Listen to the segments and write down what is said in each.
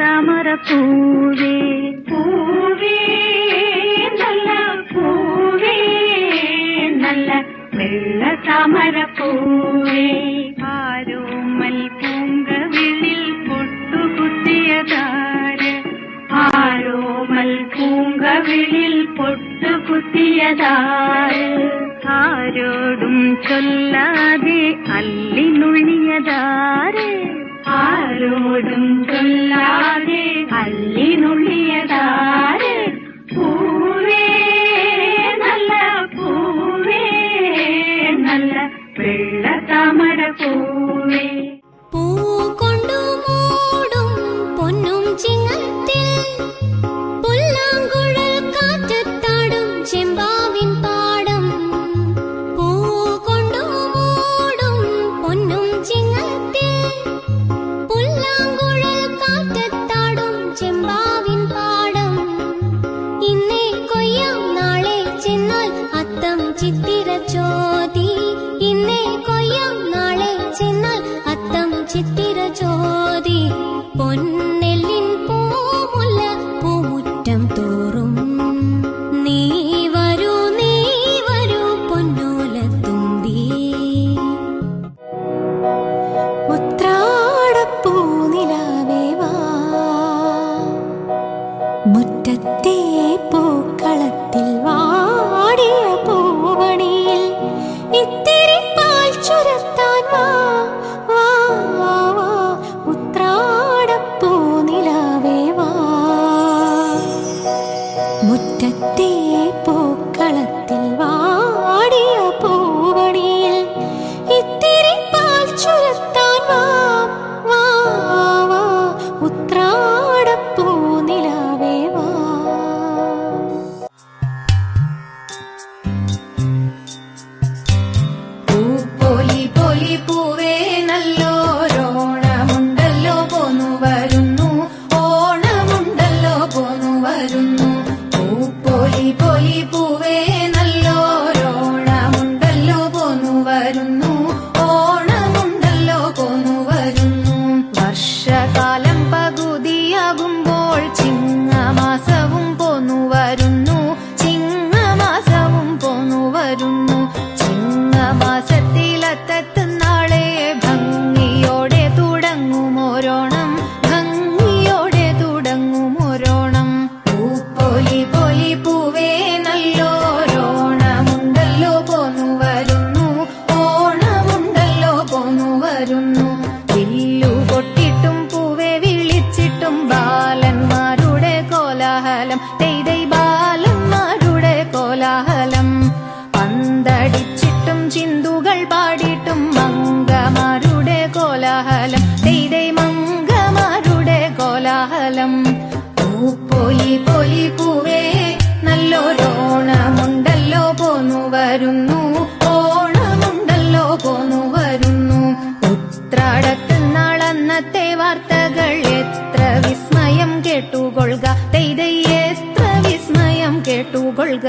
പൂവേ പൂവേ നല്ല പൂവേ നല്ല വെള്ള താമര പൂവേ ആരോമൽ പൂങ്കവിളിൽ പൊട്ടുകുത്തിയതാര്? ആരോമൽ പൂങ്കവിളിൽ പൊട്ടുകുത്തിയതാര്? ആരോടും ചൊല്ലാതെ അല്ലിനുള്ളിയതാര് ആരോടും ചൊല്ലാതെ വെള്ള താമര Значит, петь. ปว പാടിയിട്ടും മംഗമാരുടെ കോലാഹലം. തെയ്തൈ മംഗമാരുടെ കോലാഹലം. പൂപ്പൊലി പൊലി പൂവേ നല്ലൊരോണമുണ്ടല്ലോ പോന്നു വരുന്നു. ഓണമുണ്ടല്ലോ പോന്നു വരുന്നു. ഉത്രാടത്ത് നാളന്നത്തെ വാർത്തകൾ എത്ര വിസ്മയം കേട്ടുകൊള്ളുക. തെയ്തൈ എത്ര വിസ്മയം കേട്ടുകൊള്ളുക.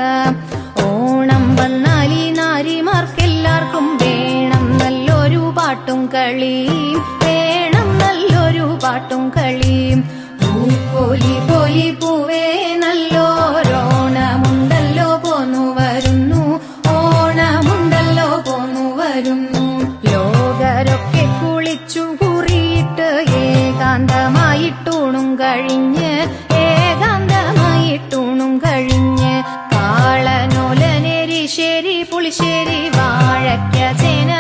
ഓണം വന്നാലി ഈ നാരിമാർക്കെല്ലാവർക്കും പാട്ടും കളിയും വേണം നല്ലൊരു പാട്ടും കളിയും. പൂപ്പോലി പോലി പൂവേ നല്ലോരോണമുണ്ടല്ലോ പോന്നു വരുന്നു. ഓണമുണ്ടല്ലോ പോന്നു വരുന്നു. ലോകരൊക്കെ കുളിച്ചു കുറിയിട്ട് ഏകാന്തമായിട്ടൂണും കഴിഞ്ഞ് ഏകാന്തമായിട്ടൂണും കഴിഞ്ഞ് കാളനോലനെരിശ്ശേരി പുളിശ്ശേരി വാഴയ്ക്ക ചേന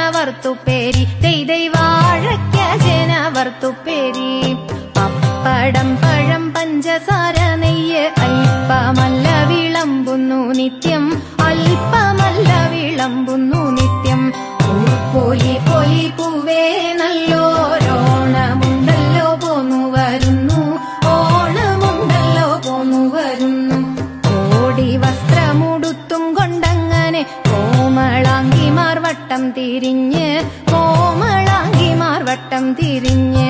പഞ്ചസാര നെയ്യ് അല്പമല്ല വിളമ്പുന്നു നിത്യം അല്പമല്ല വിളമ്പുന്നു നിത്യം. പൂപ്പൊലി പൊലി പൂവേ നല്ലോരോണമുണ്ടല്ലോ പോന്നു വരുന്നു ഓണമുണ്ടല്ലോ പോന്നു വരുന്നു. ഓടി വസ്ത്രമുടുത്തും കൊണ്ടങ്ങനെ കോമളാങ്കിമാർ വട്ടം തിരിഞ്ഞ് കോമളാങ്കിമാർ വട്ടം തിരിഞ്ഞ്.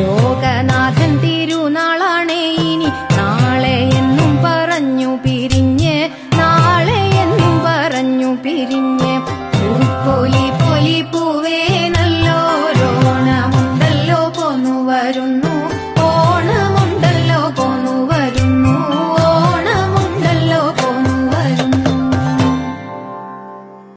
ലോകനാഥൻ തിരുനാളാണേ ഇനി. നാളെ എന്നും പറഞ്ഞു പിരിഞ്ഞ് നാളെ എന്നും പറഞ്ഞു പിരിഞ്ഞ്. പൂപ്പൊലി പൊലി പൂവേ നല്ലോരോണമുണ്ടല്ലോ പോന്നു വരുന്നു.